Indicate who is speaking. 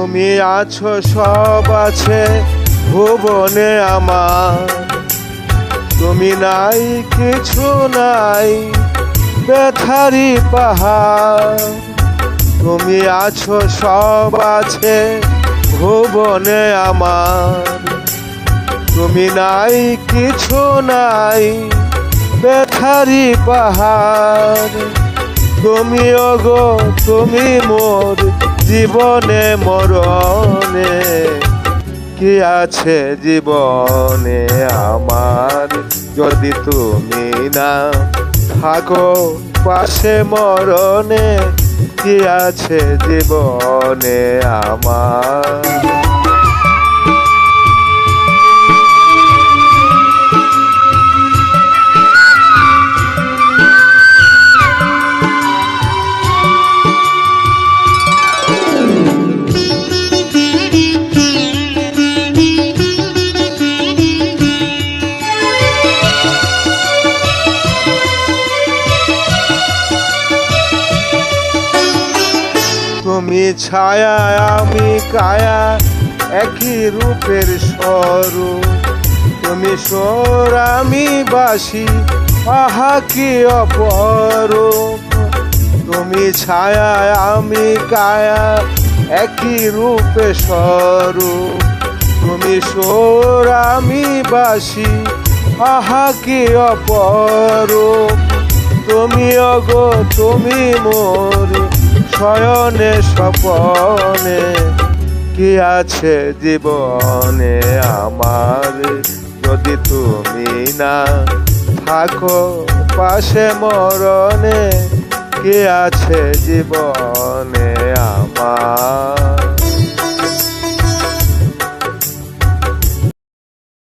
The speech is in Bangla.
Speaker 1: তুমি আছো, সব আছে ভুবনে আমার। তুমি নাই, কিছু নাই বেথারি পাহাড়। তুমি আছো, সব আছে ভুবনে আমার। তুমি নাই, কিছু নাই বেথারি পাহাড়। তুমি ওগো, তুমি মোর জীবনে মরণে। কি আছে জীবনে আমার যদি তুমি না থাকো পাশে মরণে? কি আছে জীবনে আমার? তুমি ছায়া, আমি কায়া, একই রূপের স্বরূপ। তুমি সোর, আমি বাসি, আহা কি অপরূপ। তুমি ছায়া, আমি কায়া, একই রূপে স্বরূপ। তুমি সোর, আমি বাসি, আহা কি অপরূপ। তুমি অগো, তুমি মোর শয়নে, স্বপনে, কি আছে জীবনে আমার? যদি তুমি না থাকো পাশে মরণে, কি আছে জীবনে?